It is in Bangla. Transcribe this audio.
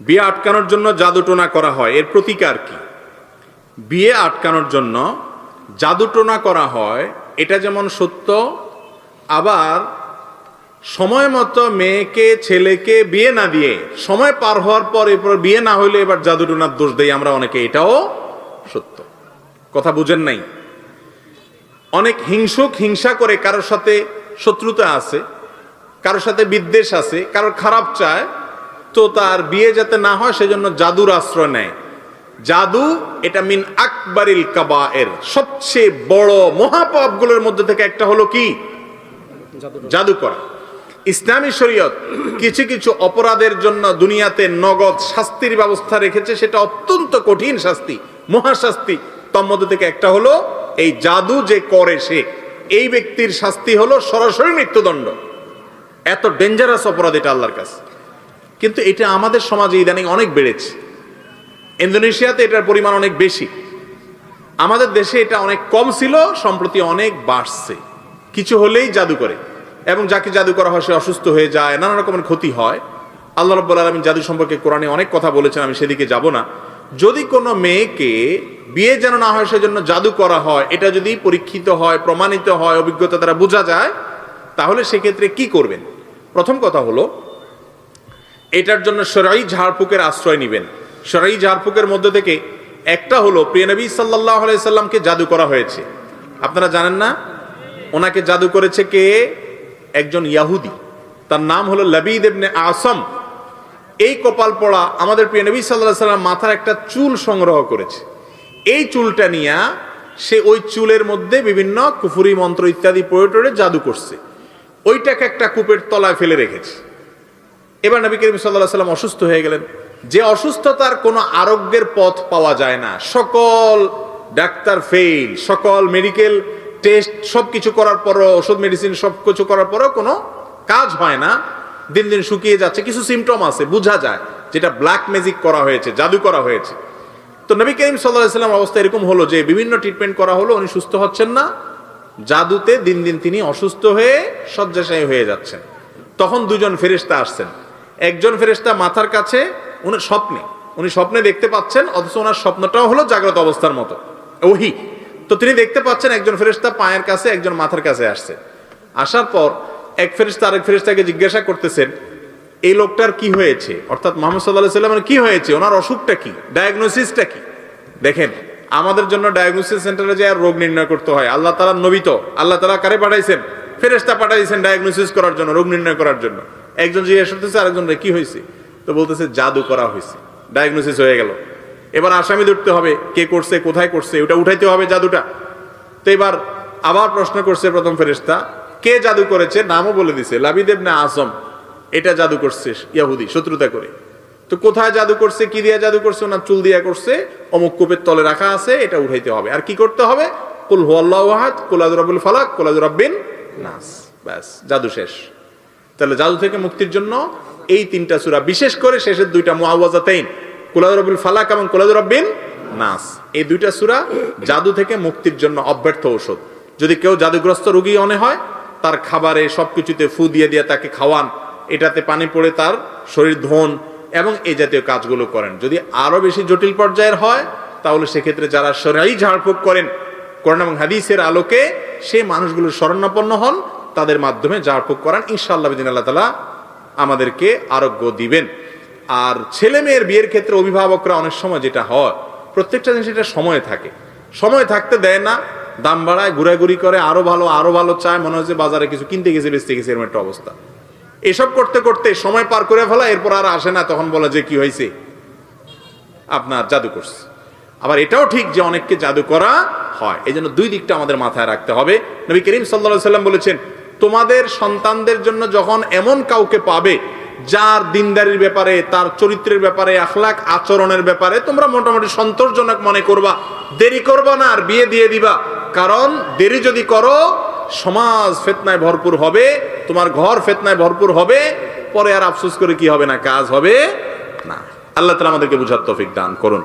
বিয়ে আটকানোর জন্য জাদুটোনা করা হয়। এর প্রতিকার কি? বিয়ে আটকানোর জন্য জাদুটোনা করা হয়, এটা যেমন সত্য, আবার সময় মতো মেয়েকে, ছেলেকে বিয়ে না দিয়ে, সময় পার হওয়ার পর এরপর বিয়ে না হইলে এবার জাদুটোনার দোষ দেই আমরা অনেকে এটাও সত্য। কথা বুঝেন নাই? অনেক হিংসুক, হিংসা করে কারোর সাথে শত্রুতা আছে, কারোর সাথে বিদ্বেষ আছে, কারোর খারাপ চায় তো তার বিয়ে যাতে না হয় সেজন্য জাদুর আশ্রয় নেয়। জাদু এটা মিন আকবরিল কাবা এর সবচেয়ে বড় মহাপাপগুলোর মধ্যে থেকে একটা হলো কি? জাদু করা। ইসলামী শরীয়ত কিছু কিছু অপরাধের জন্য দুনিয়াতে নগদ শাস্তির ব্যবস্থা রেখেছে সেটা অত্যন্ত কঠিন শাস্তি মহাশাস্তি। তার মধ্যে থেকে একটা হলো এই জাদু যে করে সে এই ব্যক্তির শাস্তি হলো সরাসরি মৃত্যুদণ্ড। এত ডেঞ্জারাস অপরাধ এটা আল্লাহর কাছে। কিন্তু এটা আমাদের সমাজে ইদানিং অনেক বেড়েছে। ইন্দোনেশিয়াতে এটার পরিমাণ অনেক বেশি। আমাদের দেশে এটা অনেক কম ছিল, সম্প্রতি অনেক বাড়ছে। কিছু হলেই জাদু করে। এবং যাকে জাদু করা হয় সে অসুস্থ হয়ে যায়, নানা রকমের ক্ষতি হয়। আল্লাহ রব্বুল আলমিন জাদু সম্পর্কে কোরআনে অনেক কথা বলেছেন, আমি সেদিকে যাব না। যদি কোনো মেয়েকে বিয়ে যেন না হয়, সেজন্য জাদু করা হয়, এটা যদি পরীক্ষিত হয়, প্রমাণিত হয়, অভিজ্ঞতা দ্বারা বোঝা যায়, তাহলে সেক্ষেত্রে কি করবেন? প্রথম কথা হলো এটার জন্য সরাই ঝাড়ফুকের আশ্রয় নেবেন। সরাই ঝাড়ফুকের মধ্যে থেকে একটা হলো প্রিয়নবী সাল্লাহ সাল্লামকে জাদু করা হয়েছে। আপনারা জানেন না? ওনাকে জাদু করেছে কে? একজন ইয়াহুদি। তার নাম হলো লবিদ ইবনে আসম। এই কপাল পড়া আমাদের প্রিয় নবী সাল্লাহ সাল্লাম মাথার একটা চুল সংগ্রহ করেছে। এই চুলটা নিয়ে সে ওই চুলের মধ্যে বিভিন্ন কুফুরি মন্ত্র ইত্যাদি প্রয়োগ জাদু করছে। ওইটাকে একটা কূপের তলায় ফেলে রেখেছে। এবার নবী করিম সাল্লাহ সাল্লাম অসুস্থ হয়ে গেলেন। যে অসুস্থতার কোনো আরোগ্যের পথ পাওয়া যায় না। সকল ডাক্তার ফেইল সকল মেডিকেল টেস্ট সব কিছু করার পরও, ওষুধ মেডিসিন সব কিছু করার পরও কোনো কাজ হয় না। দিন দিন শুকিয়ে যাচ্ছে, কিছু সিমটম আছে, বোঝা যায়, যেটা ব্ল্যাক ম্যাজিক করা হয়েছে, জাদু করা হয়েছে। তো নবী করিম সাল্লাহ সাল্লাম অবস্থা এরকম হলো যে, বিভিন্ন ট্রিটমেন্ট করা হলো, উনি সুস্থ হচ্ছেন না। জাদুতে দিন দিন তিনি অসুস্থ হয়ে শয্যাশায়ী হয়ে যাচ্ছেন। তখন দুজন ফেরেশতা আসছেন। একজন ফেরেশতা মাথার কাছে উনি স্বপ্নে উনি স্বপ্নে দেখতে পাচ্ছেন, অথচ ওনার স্বপ্নটাও হলো জাগ্রত অবস্থার মতো, ওহি। তো তিনি দেখতে পাচ্ছেন একজন ফেরেশতা পায়ের কাছে, একজন মাথার কাছে আসছে। আসার পর এক ফেরেশতা আরেক ফেরেশতাকে জিজ্ঞাসা করতেছেন, এই লোকটার কি হয়েছে? অর্থাৎ মোহাম্মদ সাল্লাহ সাল্লামের কি হয়েছে? ওনার অসুখটা কি? ডায়াগনোসিসটা কি? দেখেন, আমাদের জন্য ডায়াগনোসিস সেন্টারে যে আর রোগ নির্ণয় করতে হয়, আল্লাহ তালা নবী তো, আল্লাহ তালা কারে পাঠাইছেন? ফেরেস্তা পাঠাইছেন ডায়াগনোসিস করার জন্য, রোগ নির্ণয় করার জন্য। একজন জিজ্ঞাসা করতেছে আরেকজনরা কি হয়েছে তো বলতেছে, জাদু করা হয়েছে ডায়াগনোসিস হয়ে গেল। এবার আসামি ধরতে হবে, কে করছে, কোথায় করছে, ওটা উঠাইতে হবে জাদুটা। তো এবার আবার প্রশ্ন করছে প্রথম ফেরেস্তা কে জাদু করেছে? নামও বলে দিছে লাবিদেব না আসম এটা জাদু করছে ইয়াহুদি, শত্রুতা করে। তো কোথায় জাদু করছে, কি দিয়া জাদু করছে না চুল দিয়া করছে, অমুক কূপের তলে রাখা আছে, এটা উঠাইতে হবে। আর কি করতে হবে? কুল হুয়াল্লাহু আহাদ কুলাদুর রাব্বুল ফালাক কুলাদুর রাব্বিন নাস। ব্যাস, জাদু শেষ। তাহলে জাদু থেকে মুক্তির জন্য এই তিনটা সূরা, বিশেষ করে শেষের দুইটা মুআওয়াজাতাইন কুলাদুর রাব্বুল ফালাক এবং কুলাদুর রাব্বিন নাস। এই দুইটা সূরা জাদু থেকে মুক্তির জন্য অব্যর্থ ঔষধ। যদি কেউ জাদুগ্রস্ত রোগী অনে হয়, তার খাবারে সবকিছুতে ফু দিয়ে দিয়ে তাকে খাওয়ান, এটাতে পানি পড়ে তার শরীর ধন এবং এই জাতীয় কাজগুলো করেন। যদি আরও বেশি জটিল পর্যায়ের হয়, তাহলে সেক্ষেত্রে যারা সরাই ঝাড়ফুঁক করেন করোনা এবং হাদিসের আলোকে সেই মানুষগুলোর শরণাপন্ন হন তাদের মাধ্যমে ঝাড়ফুঁক করান, ইনশাআল্লাহ বিদিন আল্লাহ তালা আমাদেরকে আরোগ্য দিবেন। আর ছেলে মেয়ের বিয়ের ক্ষেত্রে অভিভাবকরা অনেক সময় যেটা হয়, প্রত্যেকটা জিনিস এটা সময় থাকে। সময় থাকতে দেয় না, দাম বাড়ায়, ঘুরাঘুরি করে, আরও ভালো আরও ভালো চায়, মনে হচ্ছে বাজারে কিছু কিনতে গেছে, বেচতে গেছে, এরকম একটা অবস্থা। এসব করতে করতে সময় পার করে ফেলা, এরপর আর আসে না, তখন বলে যে কি হয়েছে? আপনার জাদু করছে। আবার এটাও ঠিক যে অনেককে জাদু করা হয়। এই জন্য দুই দিকটা আমাদের মাথায় রাখতে হবে। নবী করিম সাল্লা সাল্লাম বলেছেন তোমাদের সন্তানদের জন্য যখন এমন কাউকে পাবে, যার দিনদারির ব্যাপারে, তার চরিত্রের ব্যাপারে, আখলাক আচরণের ব্যাপারে তোমরা মোটামুটি সন্তোষজনক মনে করবা। দেরি করবা না আর বিয়ে দিয়ে দিবা। কারণ দেরি যদি করো, সমাজ ফেতনায় ভরপুর হবে, তোমার ঘর ফেতনায় ভরপুর হবে, পরে আর আফসোস করে কি হবে না, কাজ হবে না। আল্লাহ তালা আমাদেরকে বুঝার তফিক দান করুন।